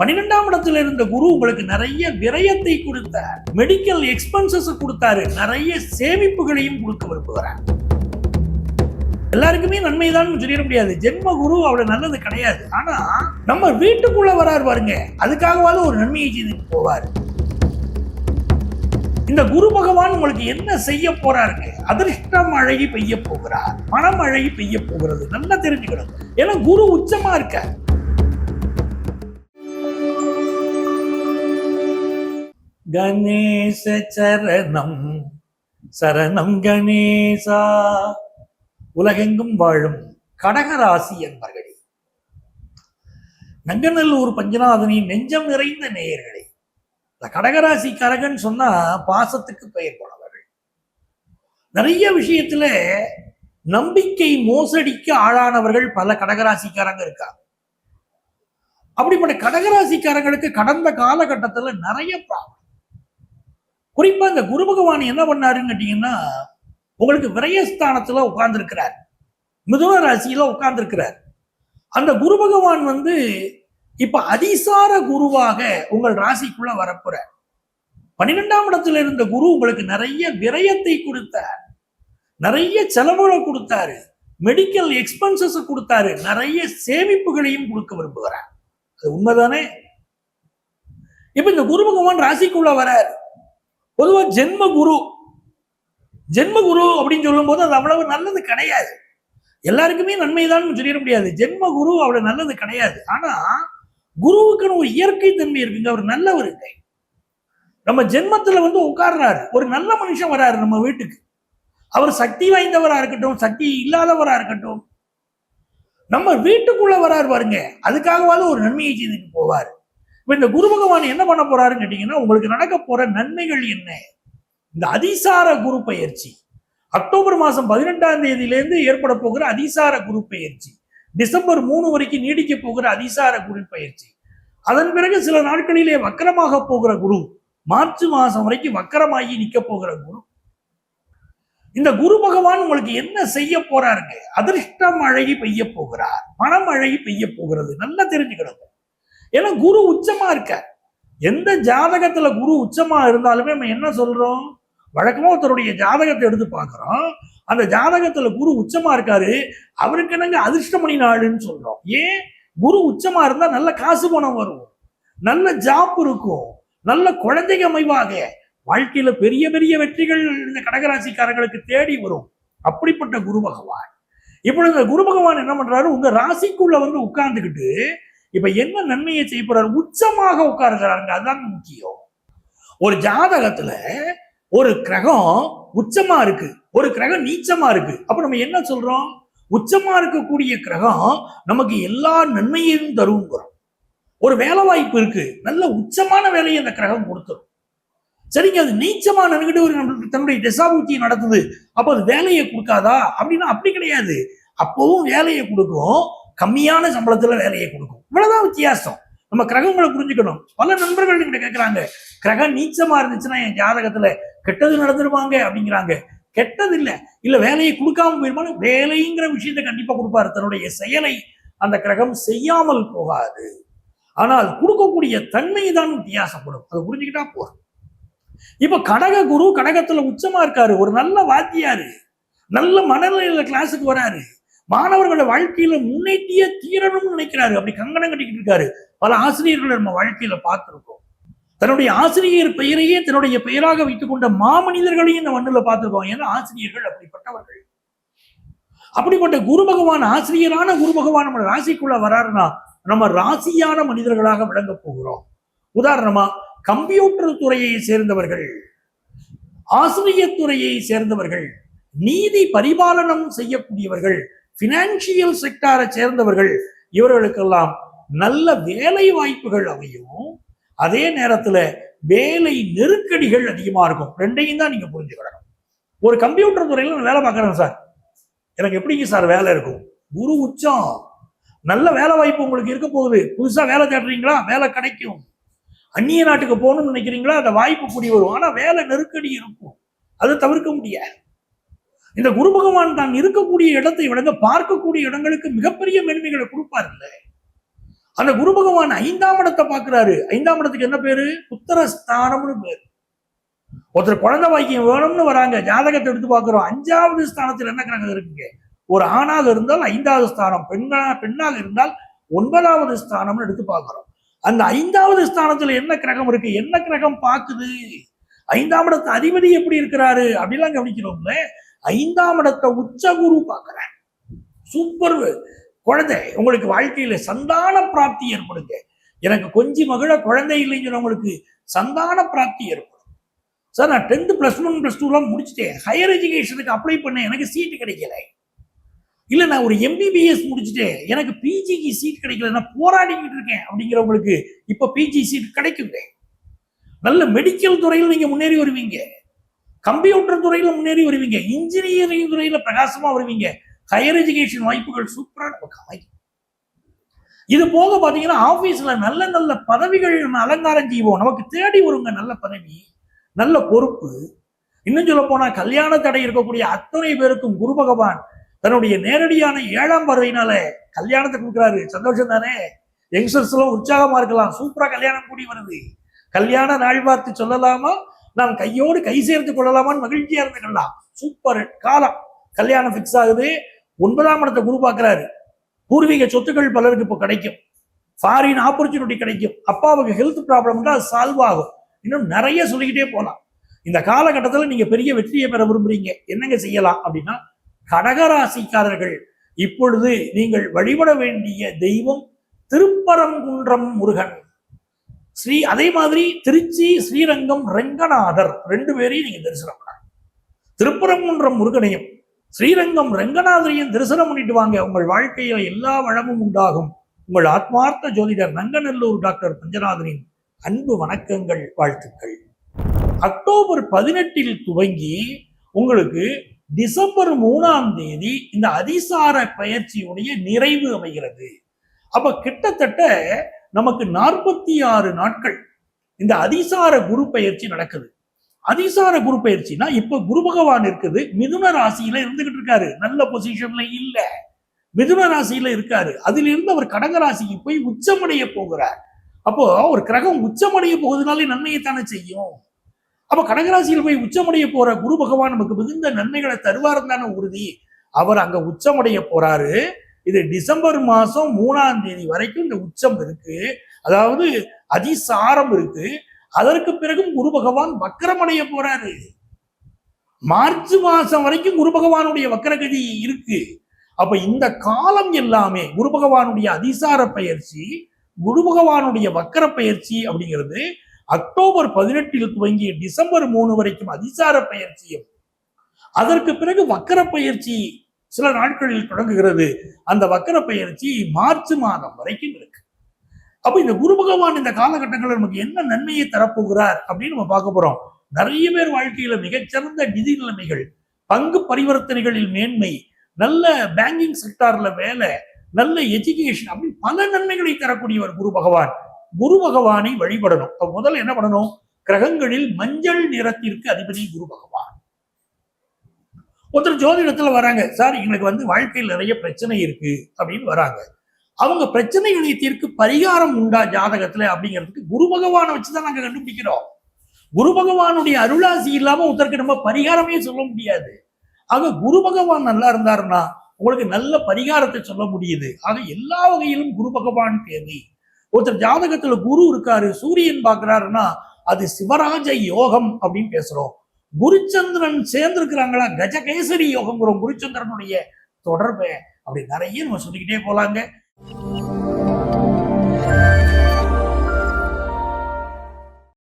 பன்னிரெண்டாம் இடத்துல இருந்த குரு உங்களுக்கு நிறைய விரயத்தை கொடுத்தார். மெடிக்கல் எக்ஸ்பென்சஸ் கொடுத்தாரு. நிறைய சேமிப்புகளையும் கொடுக்க விரும்புகிறார். எல்லாருக்குமே நன்மைதான் சொல்லிட முடியாது. ஜென்ம குரு அவ்வளவு நல்லது கிடையாது. ஆனா நம்ம வீட்டுக்குள்ள வரார் பாருங்க. அதுக்காகவாவது ஒரு நன்மையை செய்து போவார். இந்த குரு பகவான் உங்களுக்கு என்ன செய்ய போறாருங்க? அதிர்ஷ்டம் அழகி பெய்ய போகிறார். மனம் அழகி பெய்ய போகிறது. நல்லா தெரிஞ்சுக்கணும். ஏன்னா குரு உச்சமா இருக்கார். கணேச சரணம். சரணம் கணேசா. உலகெங்கும் வாழும் கடகராசி என்பர்களே. நங்கநல்லூர் பஞ்சநாதனின் நெஞ்சம் நிறைந்த நேயர்களே. இந்த கடகராசிக்காரகன் சொன்னா பாசத்துக்கு பெயர் போனவர்கள். நிறைய விஷயத்துல நம்பிக்கை மோசடிக்கு ஆளானவர்கள் பல கடகராசிக்காரங்க இருக்காங்க. அப்படிப்பட்ட கடகராசிக்காரங்களுக்கு கடந்த காலகட்டத்துல நிறைய ப்ராப்ளம் குறிப்பா இந்த குரு பகவான் என்ன பண்ணாருன்னு கேட்டீங்கன்னா உங்களுக்கு விரயஸ்தானத்துல உட்கார்ந்துருக்கிறார். மிதுன ராசியில உட்கார்ந்துருக்கிறார். அந்த குரு பகவான் வந்து இப்ப அதிசார குருவாக உங்கள் ராசிக்குள்ள வரப்புற பன்னிரெண்டாம் இடத்துல இருந்த குரு உங்களுக்கு நிறைய விரயத்தை கொடுத்தார். நிறைய செலவுகளை கொடுத்தாரு. மெடிக்கல் எக்ஸ்பென்சஸ் கொடுத்தாரு. நிறைய சேமிப்புகளையும் கொடுக்க விரும்புகிறார். அது உண்மைதானே? இப்ப இந்த குரு பகவான் ராசிக்குள்ள வராரு. பொதுவாக ஜென்ம குரு ஜென்ம குரு அப்படின்னு சொல்லும்போது அது அவ்வளவு நல்லது கிடையாது. எல்லாருக்குமே நன்மைதான் சொல்லிட முடியாது. ஜென்ம குரு அவ்வளவு நல்லது கிடையாது. ஆனா குருவுக்குன்னு ஒரு இயற்கை தன்மை இருக்குங்க. அவர் நல்லவருங்க நம்ம ஜென்மத்துல வந்து உட்கார்றாரு. ஒரு நல்ல மனுஷன் வராரு நம்ம வீட்டுக்கு. அவர் சக்தி வாய்ந்தவரா இருக்கட்டும் சக்தி இல்லாதவரா இருக்கட்டும். நம்ம வீட்டுக்குள்ள வராரு பாருங்க. அதுக்காகவாவது ஒரு நன்மையை செய்துட்டு போவார். இப்ப இந்த குரு பகவான் என்ன பண்ண போறாருன்னு கேட்டீங்கன்னா உங்களுக்கு நடக்க போற நன்மைகள் என்ன? இந்த அதிசார குரு பயிற்சி. அக்டோபர் மாசம் பதினெட்டாம் தேதியிலேருந்து ஏற்பட போகிற அதிசார குரு பயிற்சி. டிசம்பர் மூணு வரைக்கும் நீடிக்க போகிற அதிசார குரு பயிற்சி. அதன் பிறகு சில நாட்களிலே வக்கரமாக போகிற குரு மார்ச் மாசம் வரைக்கும் வக்கரமாகி நிற்க போகிற குரு. இந்த குரு பகவான் உங்களுக்கு என்ன செய்ய போறாருங்க? அதிர்ஷ்டம் அழகி பெய்ய போகிறார் மனம் அழகி பெய்ய போகிறது. நல்லா தெரிஞ்சுக்கணும். ஏன்னா குரு உச்சமா இருக்க. எந்த ஜாதகத்துல குரு உச்சமா இருந்தாலுமே நம்ம என்ன சொல்றோம்? வழக்கமா ஒருத்தருடைய ஜாதகத்தை எடுத்து பார்க்குறோம். அந்த ஜாதகத்துல குரு உச்சமா இருக்காரு. அவருக்கு என்னங்க அதிர்ஷ்டமணி நாடுன்னு சொல்றோம். ஏன்? குரு உச்சமா இருந்தா நல்ல காசு பணம் வரும். நல்ல ஜாப் இருக்கும். நல்ல குழந்தைங்க அமைவாக வாழ்க்கையில பெரிய பெரிய வெற்றிகள் இந்த கடகராசிக்காரங்களுக்கு தேடி வரும். அப்படிப்பட்ட குரு பகவான். இப்பொழுது இந்த குரு பகவான் என்ன பண்றாரு? உங்க ராசிக்குள்ள வந்து உட்கார்ந்துக்கிட்டு இப்ப என்ன நன்மையை செய்ய போறாரு? உச்சமாக உட்காருகிறாருங்க. அதுதான் முக்கியம். ஒரு ஜாதகத்துல ஒரு கிரகம் உச்சமா இருக்கு. ஒரு கிரகம் நீச்சமா இருக்கு. அப்ப நம்ம என்ன சொல்றோம்? உச்சமா இருக்கக்கூடிய கிரகம் நமக்கு எல்லா நன்மையையும் தருங்கிறோம். ஒரு வேலை வாய்ப்பு இருக்கு. நல்ல உச்சமான வேலையை அந்த கிரகம் கொடுத்துரும். சரிங்க அது நீச்சமா நினைக்கிட்டு ஒரு தன்னுடைய திசாபூச்சியை நடத்துது. அப்போ அது வேலையை கொடுக்காதா? அப்படின்னா அப்படி கிடையாது. அப்பவும் வேலையை கொடுக்கும். கம்மியான சம்பளத்துல வேலையை கொடுக்கும். இவ்வளவுதான் வித்தியாசம். நம்ம கிரகங்களை புரிஞ்சுக்கணும். பல நண்பர்கள் கிட்ட கேட்கிறாங்க கிரகம் நீச்சமா இருந்துச்சுன்னா என் ஜாதகத்துல கெட்டது நடந்துருவாங்க அப்படிங்கிறாங்க. கெட்டது இல்ல இல்ல வேலையை கொடுக்காம போயிருமானு வேலைங்கிற விஷயத்த கண்டிப்பா கொடுப்பாரு. தன்னுடைய செயலை அந்த கிரகம் செய்யாமல் போகாது. ஆனால் கொடுக்கக்கூடிய தன்மை தான் வித்தியாசப்படும். அதை புரிஞ்சுக்கிட்டா போதும். இப்ப கடக குரு கடகத்துல உச்சமா இருக்காரு. ஒரு நல்ல வாத்தியாரு. நல்ல மனநிலையில கிளாஸுக்கு வராரு. மாணவர்களை வாழ்க்கையில முன்னேற்றிய தீரணும்னு நினைக்கிறாரு. அப்படி கங்கணம் கட்டிக்கிட்டு இருக்காரு. பல ஆசிரியர்களை நம்ம வாழ்க்கையில பார்த்திருக்கோம். தன்னுடைய ஆசிரியர் பெயரையே தன்னுடைய பெயராக வைத்துக் கொண்ட மாமனிதர்களையும் இந்த மண்ணுல பார்த்திருக்கோம். ஏன்னா ஆசிரியர்கள் அப்படிப்பட்டவர்கள். அப்படிப்பட்ட குரு பகவான் ஆசிரியரான குரு பகவான் நம்ம ராசிக்குள்ள வராருன்னா நம்ம ராசியான மனிதர்களாக விளங்க போகிறோம். உதாரணமா கம்ப்யூட்டர் துறையை சேர்ந்தவர்கள் ஆசிரியர் துறையை சேர்ந்தவர்கள் நீதி பரிபாலனம் செய்யக்கூடியவர்கள் பினான்சியல் செக்டாரை சேர்ந்தவர்கள் இவர்களுக்கெல்லாம் நல்ல வேலை வாய்ப்புகள் அமையும். அதே நேரத்துல வேலை நெருக்கடிகள் அதிகமா இருக்கும். ரெண்டையும் தான் நீங்க புரிஞ்சுக்கிடணும் ஒரு கம்ப்யூட்டர் துறையில நான் வேலை பார்க்குறேன் சார். எனக்கு எப்படிங்க சார் வேலை இருக்கும்? குரு உச்சம். நல்ல வேலை வாய்ப்பு உங்களுக்கு இருக்க போகுது. புதுசா வேலை தேடுறீங்களா? வேலை கிடைக்கும். அந்நிய நாட்டுக்கு போகணும்னு நினைக்கிறீங்களா? அந்த வாய்ப்பு கூடி வரும். ஆனா வேலை நெருக்கடி இருக்கும். அதை தவிர்க்க முடியாது. இந்த குரு பகவான் தான் இருக்கக்கூடிய இடத்தை விளங்க பார்க்கக்கூடிய இடங்களுக்கு மிகப்பெரிய மேன்மைகளை கொடுப்பார் இல்லை. அந்த குரு பகவான் ஐந்தாம் இடத்தை பார்க்கிறாரு. ஐந்தாம் இடத்துக்கு என்ன பேரு? புத்திரஸ்தானம்னு பேரு. ஒருத்தர் குழந்தை வாக்கியம் வேணும்னு வராங்க. ஜாதகத்தை எடுத்து பார்க்கிறோம். அஞ்சாவது ஸ்தானத்தில் என்ன கிரகம் இருக்குங்க? ஒரு ஆணாக இருந்தால் ஐந்தாவது ஸ்தானம் பெண்ணா பெண்ணாக இருந்தால் ஒன்பதாவது ஸ்தானம்னு எடுத்து பார்க்கிறோம். அந்த ஐந்தாவது ஸ்தானத்துல என்ன கிரகம் இருக்கு? என்ன கிரகம் பார்க்குது? ஐந்தாம் இடத்து அதிபதி எப்படி இருக்கிறாரு? அப்படிலாம் கவனிக்கிறோம்ல. ஐந்தாம் இடத்தை உச்ச குரு பார்க்குறேன் சூப்பர் குழந்தை உங்களுக்கு வாழ்க்கையில சந்தான பிராப்தி ஏற்படுங்க. எனக்கு கொஞ்சி மகிழ குழந்தை இல்லைன்னு சொன்னவங்களுக்கு சந்தான பிராப்தி ஏற்படும். சார் நான் டென்த் பிளஸ் ஒன் பிளஸ் டூலாம் முடிச்சுட்டேன். ஹையர் எஜுகேஷனுக்கு அப்ளை பண்ணேன். எனக்கு சீட்டு கிடைக்கல. இல்லை நான் ஒரு எம்பிபிஎஸ் முடிச்சுட்டேன். எனக்கு பிஜிக்கு சீட் கிடைக்கல. நான் போராடிக்கிட்டு இருக்கேன் அப்படிங்கிறவங்களுக்கு இப்போ பிஜி சீட் கிடைக்குங்க. நல்ல மெடிக்கல் துறையில் நீங்கள் முன்னேறி வருவீங்க. கம்ப்யூட்டர் துறையில முன்னேறி வருவீங்க. இன்ஜினியரிங் துறையில பிரகாசமா வருவீங்க. ஹையர் எஜுகேஷன் வாய்ப்புகள் சூப்பரா நமக்கு அமைக்கும் இது போக பாத்தீங்கன்னா ஆபீஸ்ல நல்ல நல்ல பதவிகள் நம்ம அலங்காரம் செய்வோம். நமக்கு தேடி வருங்க நல்ல பதவி நல்ல பொறுப்பு. இன்னும் சொல்ல போனா கல்யாண தடை இருக்கக்கூடிய அத்தனை பேருக்கும் குரு பகவான் தன்னுடைய நேரடியான ஏழாம் பார்வையினால கல்யாணத்தை கொடுக்குறாரு. சந்தோஷம் தானே? யங்ஸ்டர்ஸ் எல்லாம் உற்சாகமா இருக்கலாம். சூப்பரா கல்யாணம் கூடி வருது. கல்யாண நாள் பார்த்து சொல்லலாமா? நாம் கையோடு கை சேர்த்து கொள்ளலாமான்னு மகிழ்ச்சியா இருந்துக்கலாம் சூப்பர் காலம். கல்யாணம் ஃபிக்ஸ் ஆகுது. ஒன்பதாம் இடத்தை குரு பார்க்கிறாரு. பூர்வீக சொத்துக்கள் பலருக்கு இப்போ கிடைக்கும். ஃபாரின் ஆப்பர்ச்சுனிட்டி கிடைக்கும். அப்பாவுக்கு ஹெல்த் ப்ராப்ளம் அது சால்வ் ஆகும். இன்னும் நிறைய சொல்லிக்கிட்டே போகலாம் இந்த காலகட்டத்தில் நீங்க பெரிய வெற்றியை பெற விரும்புறீங்க. என்னங்க செய்யலாம் அப்படின்னா கடகராசிக்காரர்கள் இப்பொழுது நீங்கள் வழிபட வேண்டிய தெய்வம் திருப்பரங்குன்றம் முருகன். ஸ்ரீ அதே மாதிரி திருச்சி ஸ்ரீரங்கம் ரெங்கநாதர் ரெண்டு பேரையும் நீங்க தரிசனம் பண்ணலாம் திருப்பரங்குன்றம் முருகனையும் ஸ்ரீரங்கம் ரெங்கநாதரையும் தரிசனம் பண்ணிட்டு வாங்க. உங்கள் வாழ்க்கையில எல்லா வளமும் உண்டாகும். உங்கள் ஆத்மார்த்த ஜோதிடர் நங்கநல்லூர் டாக்டர் பஞ்சநாதனின் அன்பு வணக்கங்கள் வாழ்த்துக்கள். அக்டோபர் பதினெட்டில் துவங்கி உங்களுக்கு டிசம்பர் மூணாம் தேதி இந்த அதிசார பயிற்சியுடைய நிறைவு அமைகிறது. அப்ப கிட்டத்தட்ட நமக்கு நாற்பத்தி ஆறு நாட்கள் இந்த அதிசார குரு பயிற்சி நடக்குது. அதிசார குரு பயிற்சினா இப்ப குரு பகவான் இருக்குது மிதுன ராசியில இருந்துகிட்டு இருக்காரு. நல்ல பொசிஷன்ல இல்ல. மிதுன ராசியில இருக்காரு. அதிலிருந்து இருந்து அவர் கடக ராசிக்கு போய் உச்சமடைய போகிறார். அப்போ ஒரு கிரகம் உச்சமடைய போகுதுனாலே நன்மையை தானே செய்யும். அப்ப கடகராசியில் போய் உச்சமடைய போற குரு பகவான் நமக்கு மிகுந்த நன்மைகளை தருவார் தானே உறுதி. அவர் அங்க உச்சமடைய போறாரு. இது டிசம்பர் மாதம் மூணாம் தேதி வரைக்கும் இந்த உச்சம் இருக்கு. அதாவது அதிசாரம் இருக்கு. அதற்கு பிறகும் குரு பகவான் வக்கரமடைய போறாரு. மார்ச் மாசம் வரைக்கும் குரு பகவானுடைய வக்கரகதி இருக்கு. அப்ப இந்த காலம் எல்லாமே குரு பகவானுடைய அதிசார பயிற்சி குரு பகவானுடைய வக்கர பயிற்சி அப்படிங்கிறது அக்டோபர் பதினெட்டில் துவங்கி டிசம்பர் மூணு வரைக்கும் அதிசார பயிற்சியும். அதற்கு பிறகு வக்கர பயிற்சி சில நாட்களில் தொடங்குகிறது. அந்த வக்கர பயிற்சி மார்ச் மாதம் வரைக்கும் இருக்கு. அப்ப இந்த குரு பகவான் இந்த காலகட்டங்களில் நமக்கு என்ன நன்மையை தரப்போகிறார் அப்படின்னு நம்ம பார்க்க போறோம். நிறைய பேர் வாழ்க்கையில மிகச்சிறந்த நிதி நிலைமைகள் பங்கு பரிவர்த்தனைகளில் மேன்மை நல்ல பேங்கிங் செக்டார்ல வேலை நல்ல எஜுகேஷன் அப்படின்னு பல நன்மைகளை தரக்கூடியவர் குரு பகவான். குரு பகவானை வழிபடணும். அப்ப முதல்ல என்ன பண்ணணும்? கிரகங்களில் மஞ்சள் நிறத்திற்கு அதிபதி குரு பகவான். ஒருத்தர் ஜோதிடத்துல வராங்க சார் எங்களுக்கு வந்து வாழ்க்கையில் நிறைய பிரச்சனை இருக்கு அப்படின்னு வராங்க. அவங்க பிரச்சனைகளை தீர்க்கு பரிகாரம் உண்டா ஜாதகத்துல அப்படிங்கிறதுக்கு குரு பகவானை வச்சுதான் நாங்க கண்டுபிடிக்கிறோம். குரு பகவானுடைய அருளாசி இல்லாம ஒருத்தருக்கு நம்ம பரிகாரமே சொல்ல முடியாது. ஆக குரு பகவான் நல்லா இருந்தாருன்னா உங்களுக்கு நல்ல பரிகாரத்தை சொல்ல முடியுது. ஆக எல்லா வகையிலும் குரு பகவான் தேவை. ஒருத்தர் ஜாதகத்துல குரு இருக்காரு சூரியன் பாக்குறாருன்னா அது சிவராஜ யோகம் அப்படின்னு பேசுறோம். குருச்சந்திரன் சேர்ந்திருக்கிறாங்களா? கஜகேசரி யோகம்ங்கிறோம் குருச்சந்திரனுடைய தொடர்பை அப்படி நிறைய நம்ம சொல்லிக்கிட்டே போலாங்க.